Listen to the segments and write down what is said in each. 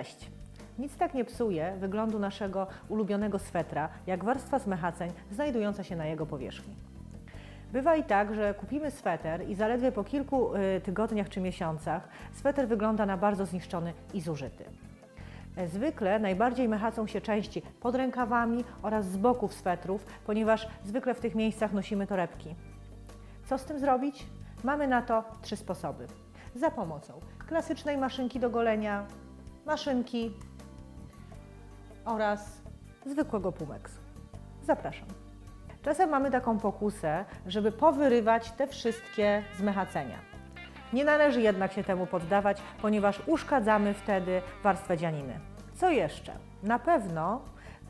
Cześć! Nic tak nie psuje wyglądu naszego ulubionego swetra, jak warstwa zmechaceń znajdująca się na jego powierzchni. Bywa i tak, że kupimy sweter i zaledwie po kilku y, tygodniach czy miesiącach sweter wygląda na bardzo zniszczony i zużyty. E, Zwykle najbardziej mechacą się części pod rękawami oraz z boków swetrów, ponieważ zwykle w tych miejscach nosimy torebki. Co z tym zrobić? Mamy na to trzy sposoby. Za pomocą klasycznej maszynki do golenia, maszynki oraz zwykłego pumeksu. Zapraszam. Czasem mamy taką pokusę, żeby powyrywać te wszystkie zmechacenia. Nie należy jednak się temu poddawać, ponieważ uszkadzamy wtedy warstwę dzianiny. Co jeszcze? Na pewno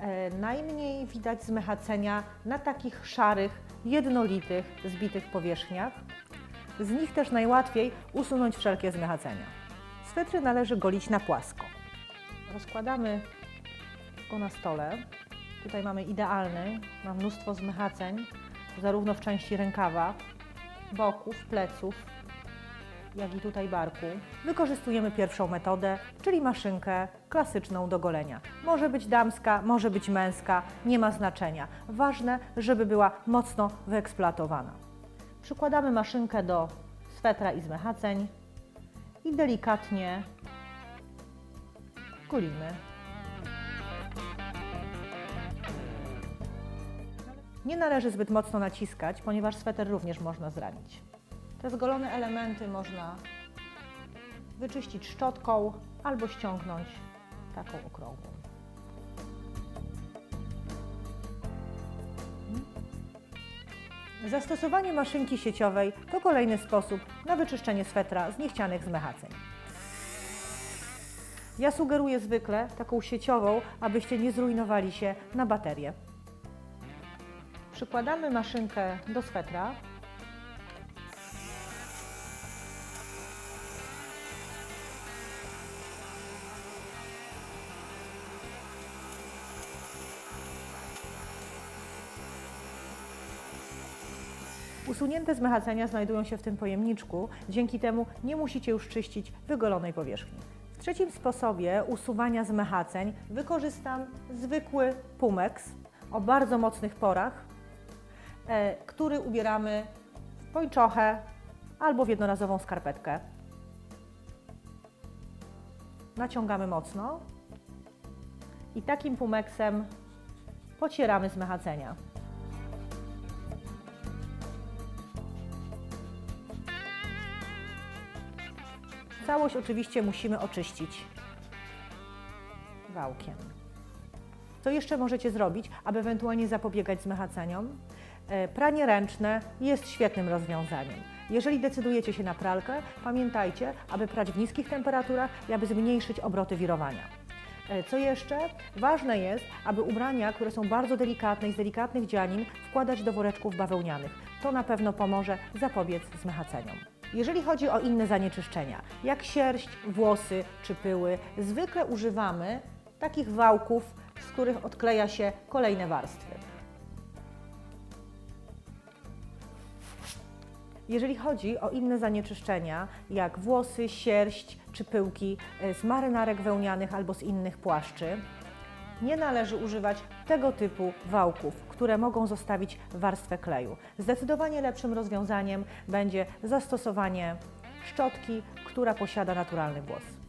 e, najmniej widać zmechacenia na takich szarych, jednolitych, zbitych powierzchniach. Z nich też najłatwiej usunąć wszelkie zmechacenia. Swetry należy golić na płasko. Rozkładamy go na stole. Tutaj mamy idealny, ma mnóstwo zmechaceń, zarówno w części rękawa, boków, pleców, jak i tutaj barku. Wykorzystujemy pierwszą metodę, czyli maszynkę klasyczną do golenia. Może być damska, może być męska, nie ma znaczenia. Ważne, żeby była mocno wyeksploatowana. Przykładamy maszynkę do swetra i zmechaceń i delikatnie golimy. Nie należy zbyt mocno naciskać, ponieważ sweter również można zranić. Te zgolone elementy można wyczyścić szczotką albo ściągnąć taką okrągłą. Zastosowanie maszynki sieciowej to kolejny sposób na wyczyszczenie swetra z niechcianych zmechaceń. Ja sugeruję zwykle taką sieciową, abyście nie zrujnowali się na baterię. Przykładamy maszynkę do swetra. Usunięte zmechacenia znajdują się w tym pojemniczku, dzięki temu nie musicie już czyścić wygolonej powierzchni. W trzecim sposobie usuwania zmechaceń wykorzystam zwykły pumeks o bardzo mocnych porach, e, który ubieramy w pończochę albo w jednorazową skarpetkę. Naciągamy mocno i takim pumeksem pocieramy zmechacenia. Całość oczywiście musimy oczyścić wałkiem. Co jeszcze możecie zrobić, aby ewentualnie zapobiegać zmechaceniom? E, Pranie ręczne jest świetnym rozwiązaniem. Jeżeli decydujecie się na pralkę, pamiętajcie, aby prać w niskich temperaturach i aby zmniejszyć obroty wirowania. E, Co jeszcze? Ważne jest, aby ubrania, które są bardzo delikatne i z delikatnych dzianin, wkładać do woreczków bawełnianych. To na pewno pomoże zapobiec zmechaceniom. Jeżeli chodzi o inne zanieczyszczenia, jak sierść, włosy czy pyły, zwykle używamy takich wałków, z których odkleja się kolejne warstwy. Jeżeli chodzi o inne zanieczyszczenia, jak włosy, sierść czy pyłki e, z marynarek wełnianych albo z innych płaszczy, nie należy używać tego typu wałków, które mogą zostawić warstwę kleju. Zdecydowanie lepszym rozwiązaniem będzie zastosowanie szczotki, która posiada naturalny głos.